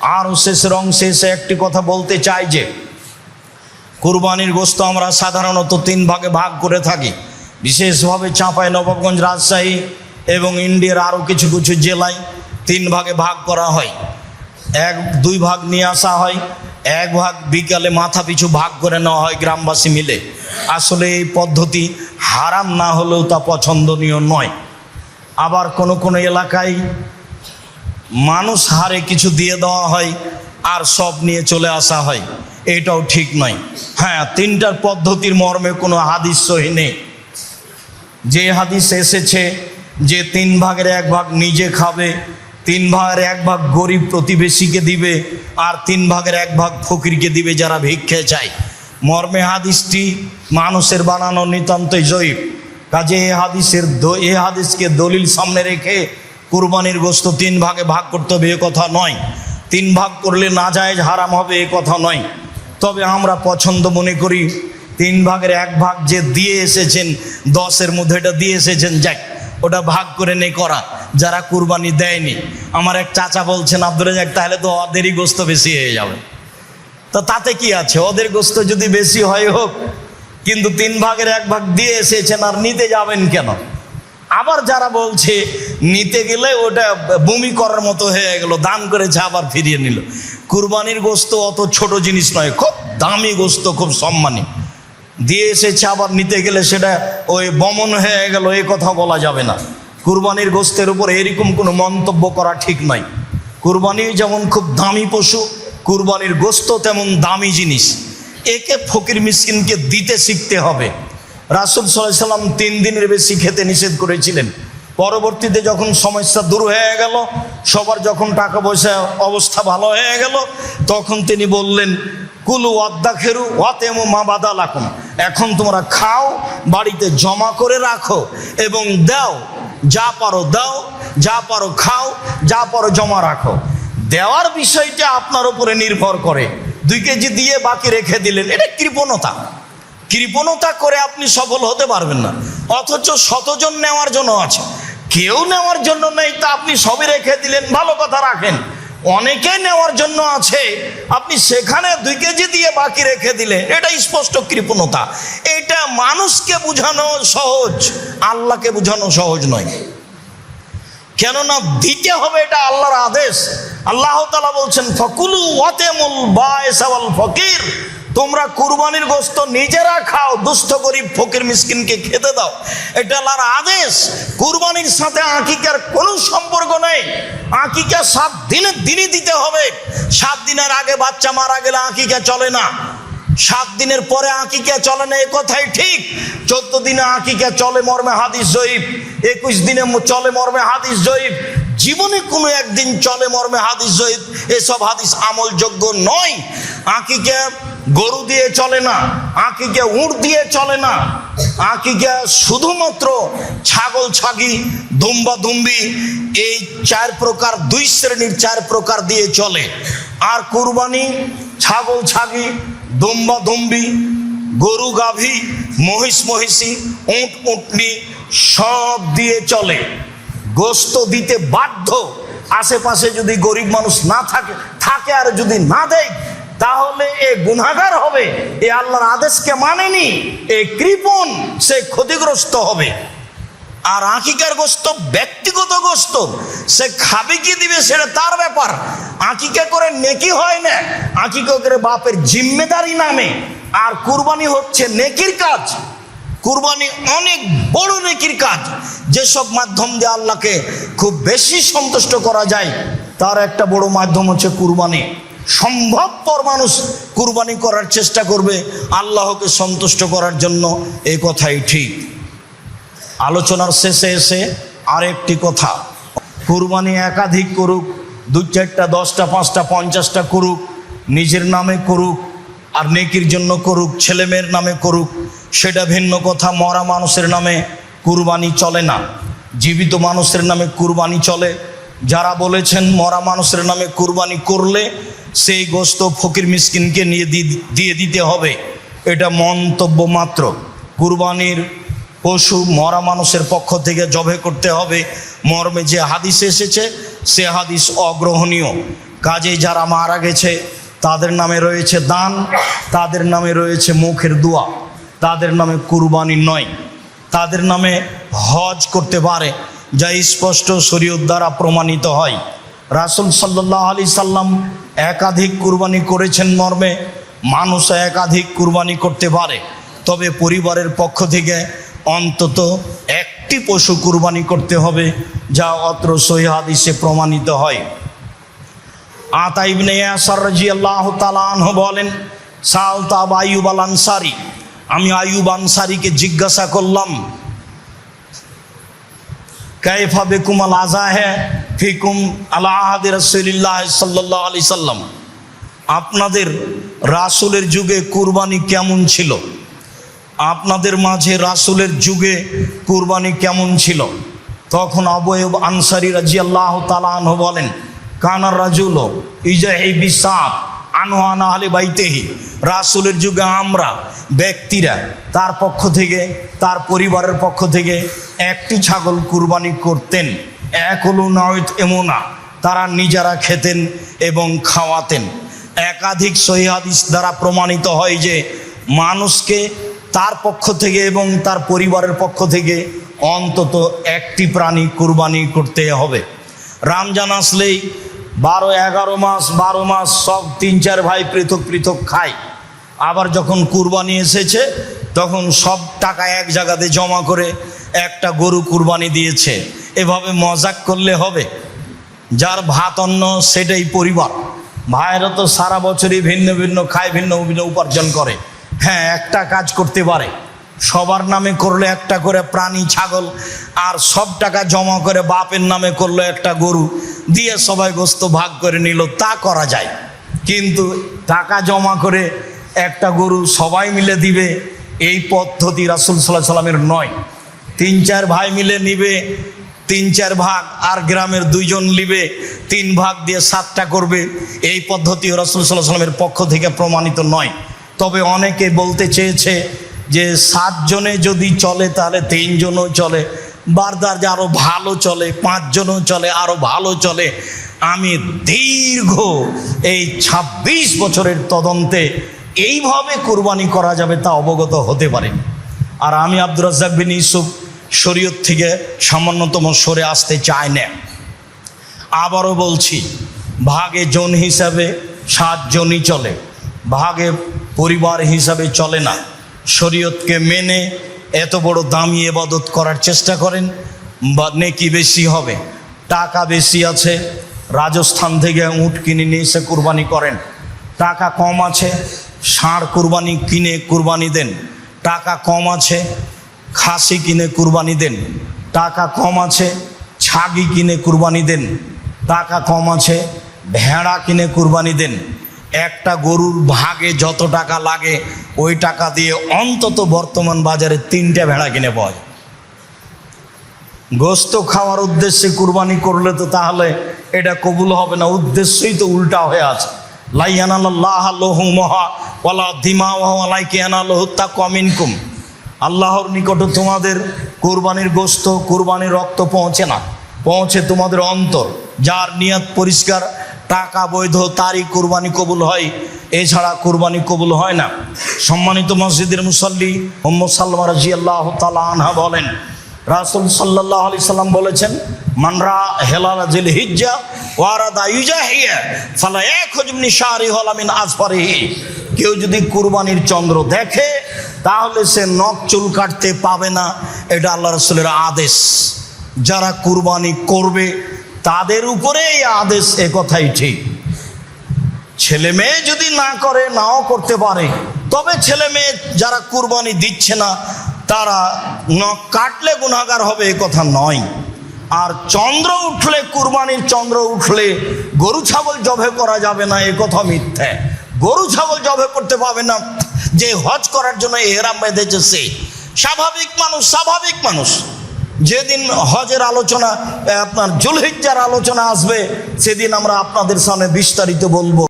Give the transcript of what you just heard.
আরও শেষের অংশে একটি কথা বলতে চাই যে, কুরবানির গোস্ত আমরা সাধারণত তিন ভাগে ভাগ করে থাকি। বিশেষভাবে চাঁপাই নবাবগঞ্জ রাজশাহী এবং ইন্ডিয়ার আরও কিছু কিছু জেলায় তিন ভাগে ভাগ করা হয়। এক, দুই ভাগ নিয়ে আসা হয়, এক ভাগ বিকালে মাথা পিছু ভাগ করে নেওয়া হয় গ্রামবাসী মিলে। আসলে এই পদ্ধতি হারাম না হলেও তা পছন্দনীয় নয়। আবার কোনো কোনো এলাকায় মানুষ হারে কিছু দিয়ে দেওয়া হয় আর সব নিয়ে চলে আসা হয়। এটাও ঠিক নয়। হ্যাঁ তিনটার পদ্ধতির মর্মে কোনো হাদিস সহি নেই। যে হাদিস এসেছে যে তিন ভাগের এক ভাগ নিজে খাবে, তিন ভাগের এক ভাগ গরিব প্রতিবেশীকে দিবে, আর তিন ভাগের এক ভাগ ফকিরকে দিবে যারা ভিক্ষে চায়। মর্মে হাদিসটি মানুষের বানানো নিতান্তই জয়ীব। কাজে এ হাদিসের এ হাদিসকে দলিল সামনে রেখে কুরবানির গোস্ত তিন ভাগে ভাগ করতে হবে, এ কথা নয়। তিন ভাগ করলে না যায় হারাম হবে, এ কথা নয়। তবে আমরা পছন্দ মনে করি, তিন ভাগের এক ভাগ যে দিয়ে এসেছেন, দশের মধ্যে এটা দিয়ে এসেছেন, যাক, ওটা ভাগ করে নে করা, যারা কুরবানি দেয়নি। আমার এক চাচা বলছেন আব্দুল যাক তাহলে তো ওদেরই গোস্ত বেশি হয়ে যাবে। তো তাতে কি আছে? ওদের গোস্ত যদি বেশি হয় হোক, কিন্তু তিন ভাগের এক ভাগ দিয়ে এসেছেন আর নিতে যাবেন কেন? আবার যারা বলছে নিতে গেলে ওটা বমি করার মতো হয়ে গেল দান করেছে আবার ফিরিয়ে নিল। কুরবানির গোস্ত অত ছোট জিনিস নয়, খুব দামি গোস্ত, খুব সম্মানী। দিয়ে এসেছে আবার নিতে গেলে সেটা ওই বমন হয়ে গেল এই কথা বলা যাবে না। কুরবানির গোস্তের উপর এরকম কোনো মন্তব্য করা ঠিক নয় কুরবানি যেমন খুব দামি পশু, কুরবানির গোস্ত তেমন দামি জিনিস। একে ফকির মিসকিনকে দিতে শিখতে হবে। রাসুল সাল্লাহ সাল্লাম তিন দিনের বেশি খেতে নিষেধ করেছিলেন। পরবর্তীতে যখন সমস্যা দূর হয়ে গেল, সবার যখন টাকা পয়সা অবস্থা ভালো হয়ে গেল, তখন তিনি বললেন, কুলু অদ্দা খেরু ওয়াতেমো মা বাদা লাকুম এখন তোমরা খাও, বাড়িতে জমা করে রাখো এবং দাও, যা পারো দাও, যা পারো খাও, যা পারো জমা রাখো। দেওয়ার বিষয়টা আপনার উপরে নির্ভর করে। দুই কেজি দিয়ে বাকি রেখে দিলেন, এটা কৃপণতা। কৃপণতা করে আপনি সফল হতে পারবেন না। অথচ শতজন নেওয়ার জন্য আছে। কেউ নেওয়ার জন্য নেই, তা আপনি সবই রেখে দিলেন, ভালো কথা রাখেন। অনেকে নেওয়ার জন্য আছে, আপনি সেখানে দুই কেজি দিয়ে বাকি রেখে দিলেন এটা স্পষ্ট কৃপণতা। এটা মানুষকে বোঝানো সহজ, আল্লাহকে বোঝানো সহজ নয়। কেননা দিতে হবে এটা আল্লাহর আদেশ। আল্লাহ বলছেন, ফকুলু ওয়াতেমুল ফকির। তোমরা কুরবানির গোস্ত নিজেরা খাও, দুস্থ গরিব ফকির মিসকিনকে খেতে দাও। এটা আল্লাহর আদেশ। কুরবানির সাথে আকিকার কোনো সম্পর্ক নেই। আকিকা সাত দিনের দিনই দিতে হবে। সাত দিনের আগে বাচ্চা মারা গেলে আকিকা চলে না। সাত দিনের পরে আকিকা চলে না, এ কথাই ঠিক। চোদ্দ দিনে আকিকা চলে মর্মে হাদিস জয়ীব। একুশ দিনে চলে মর্মে হাদিস জয়ীব। জীবনে কোনো একদিন চলে মর্মে হাদিস জয়ীব। এসব হাদিস আমলযোগ্য নয়। আকিকা গরু দিয়ে চলে না, আকিকা উঁট দিয়ে চলে না। আকিকা শুধুমাত্র ছাগল ছাগি, দুম্বা দুম্বি, এই চার প্রকার, দুই শ্রেণির চার প্রকার দিয়ে চলে। আর কুরবানি, ছাগল ছাগি, দুম্বা দুম্বি, গরু গাভী, মহিষ মহিষী, উঁট উঁটনি, সব দিয়ে চলে। গোস্ত দিতে বাধ্য। আশেপাশে যদি গরিব মানুষ না থাকে থাকে আর যদি না দেয় তাহলে এ গুণাগার হবে, এ আল্লাহর আদেশকে মানেনি, এ কৃপণ, সে ক্ষতিগ্রস্ত হবে। আর আঁকিকার গোস্ত ব্যক্তিগত গোস্ত, সে খাবে কি দিবে সেটা তার ব্যাপার। আকিকা করে নেকি হয় না, আকিকা করে বাপের জিম্মেদারি নামে। আর কুরবানি হচ্ছে নেকির কাজ। কুরবানি অনেক বড় নেকির কাজ। যেসব মাধ্যম দিয়ে আল্লাহকে খুব বেশি সন্তুষ্ট করা যায়, তার একটা বড় মাধ্যম হচ্ছে কুরবানি। সম্ভবপর মানুষ কুরবানি করার চেষ্টা করবে, আল্লাহকে সন্তুষ্ট করার জন্য এই কথাই ঠিক। আলোচনার শেষে এসে আরেকটি কথা, কুরবানি একাধিক করুক, দু চারটা, দশটা, পাঁচটা, পঞ্চাশটা করুক, নিজের নামে করুক আর নেকির জন্য করুক ছেলেমেয়ের নামে করুক, সেটা ভিন্ন কথা, মরা মানুষের নামে কুরবানি চলে না। জীবিত মানুষের নামে কুরবানি চলে যারা বলেছেন মরা মানুষের নামে কুরবানি করলে সেই গোস্ত ফকির মিসকিনকে নিয়ে দিয়ে দিতে হবে। এটা মন্তব্য মাত্র। কুরবানির পশু মরা মানুষের পক্ষ থেকে জবে করতে হবে। মর্মে যে হাদিস এসেছে, সে হাদিস অগ্রহণীয়। কাজে যারা মারা গেছে, তাদের নামে রয়েছে দান, তাদের নামে রয়েছে মুখের দোয়া। তাদের নামে কুরবানি নয়। তাদের নামে হজ করতে পারে। যা স্পষ্ট শরীয়ত দ্বারা প্রমাণিত হয়। রাসুল সাল্লাহ আলি সাল্লাম একাধিক কুরবানি করেছেন মর্মে, মানুষ একাধিক কুরবানি করতে পারে। তবে পরিবারের পক্ষ থেকে অন্তত একটি পশু কুরবানি করতে হবে, যা অত্র সহি হাদিসে প্রমাণিত হয়। আতা ইবনে ইয়াসার রাদিয়াল্লাহু তাআলা বলেন সালতাব আইয়ুব আল আনসারি। আমি আইয়ুব আনসারিকে জিজ্ঞাসা করলাম কাইফা বেকুম আল আজাহে ফিকুম আলা আহাদি রাসূলিল্লাহ সাল্লাল্লাহু আলাইহি সাল্লাম। আপনাদের রাসূলের যুগে কুরবানি কেমন ছিল? আপনাদের মাঝে রাসূলের যুগে কুরবানি কেমন ছিল? তখন অবয়ব আনসারি রাজিয়াল্লাহ তাআলা আনহু বলেন কানার রাজুল ইজাহি বিসাব আনোয়ানা আলে বাইতেহি, রাসূলের যুগে আমরা, ব্যক্তিরা, তার পক্ষ থেকে, তার পরিবারের পক্ষ থেকে একটি ছাগল কুরবানি করতেন। এক হলো নয়ত এমোনা, তারা নিজেরা খেতেন এবং খাওয়াতেন। একাধিক সহিহাদিস দ্বারা প্রমাণিত হয় যে, মানুষকে তার পক্ষ থেকে এবং তার পরিবারের পক্ষ থেকে অন্তত একটি প্রাণী কুরবানি করতে হবে। রমজান আসলেই বারো, এগারো মাস, বারো মাস সব তিন, চার ভাই পৃথক পৃথক খায়। আবার যখন কুরবানি এসেছে, তখন সব টাকা এক জায়গাতে জমা করে একটা গরু কুরবানি দিয়েছে। এভাবে মজাক করলে হবে? যার ভাত অন্ন, সেটাই পরিবার। ভাইয়েরা তো সারা বছরই ভিন্ন ভিন্ন খায়, ভিন্ন ভিন্ন উপার্জন করে। হ্যাঁ একটা কাজ করতে পারে। সবার নামে করলে একটা করে প্রাণী ছাগল, আর সব টাকা জমা করে বাপের নামে করল একটা গরু। দিয়ে সবাই গোস্ত ভাগ করে নিল, তা করা যায়। কিন্তু টাকা জমা করে একটা গরু সবাই মিলে দিবে, এই পদ্ধতি রাসুল সাল্লাহ সাল্লামের নয়। তিন চার ভাই মিলে নিবে, তিন চার ভাগ, আর গ্রামের দুইজন নিবে, তিন ভাগ দিয়ে সাতটা করবে, এই পদ্ধতি রসুল সাল্লাহ সাল্লামের পক্ষ থেকে প্রমাণিত নয়। তবে অনেকে বলতে চেয়েছে যে সাতজনে যদি চলে, তাহলে তিনজনও চলে। বারদার যে আরও ভালো চলে, পাঁচজনও চলে আরও ভালো চলে। আমি দীর্ঘ এই ২৬ বছরের তদন্তে এইভাবে কোরবানি করা যাবে তা অবগত হতে পারে আর আমি আব্দুর রাজ্জাক বিন ইউসুফ শরীয়ত থেকে সামান্যতম সরে আসতে চায় না। আবারও বলছি, ভাগে জন হিসাবে সাতজনই চলে, ভাগে পরিবার হিসাবে চলে না। শরীয়তকে মেনে এত বড় দামি এবাদত করার চেষ্টা করেন, বা নেকি বেশি হবে, টাকা বেশি আছে, রাজস্থান থেকে উট কিনে নিয়ে এসে কুরবানি করেন, টাকা কম আছে, ষাঁড় কুরবানি কিনে কুরবানি দেন, টাকা কম আছে, খাসি কিনে কুরবানি দেন, টাকা কম আছে, ছাগি কিনে কুরবানি দেন, টাকা কম আছে, ভেড়া কিনে কুরবানি দেন একটা গরুর ভাগে যত টাকা লাগে, ওই টাকা দিয়ে অন্তত বর্তমান বাজারে তিনটা ভেড়া কিনে পাওয়া গোস্ত খাওয়ার উদ্দেশ্যে কুরবানি করলে তো তাহলে এটা কবুল হবে না, উদ্দেশ্যই তো উল্টা হয়ে আছে। আল্লাহর নিকটে তোমাদের কোরবানির গোস্ত, কোরবানির রক্ত পৌঁছে না, পৌঁছে তোমাদের অন্তর, যার নিয়ত পরিষ্কার টাকা বৈধ, তারই কোরবানি কবুল হয়। এছাড়া কোরবানি কবুল হয় না। সম্মানিত মসজিদের মুসল্লি মোহাম্মদ সাল্লাম রাজি আল্লাহ তালা আনহা বলেন, রাসুল সাল্লাহ আলি সাল্লাম বলেছেন মানরা হেলাল জিল হিজ্জা ওয়ারাদা ইউজাহিয়া, ফালা এক হজমনি শাহরি হলামিন আসফারিহি। কেউ যদি কুরবানির চন্দ্র দেখে, তাহলে সে নখ চুল কাটতে পাবে না। এটা আল্লাহ রসুলের আদেশ। যারা কুরবানি করবে তাদের উপরে এই আদেশ এ কথাই ঠিক। ছেলে মেয়ে যদি না করে, নাও করতে পারে। তবে ছেলে মেয়ে যারা কুরবানি দিচ্ছে না, তারা নখ কাটলে গুণাগার হবে এ কথা নয়। আর চন্দ্র উঠলে, কুরবানির চন্দ্র উঠলে গরু, ছাগল জবে করা যাবে না, এ কথা মিথ্যে। গরু, ছাগল জবে করতে পাবে না, যে হজ করার জন্য এহরাম বেঁধেছে সে। স্বাভাবিক মানুষ স্বাভাবিক মানুষ। যেদিন হজের আলোচনা আপনার জুলহিজ্জার আলোচনা আসবে সেদিন আমরা আপনাদের সামনে বিস্তারিত বলব।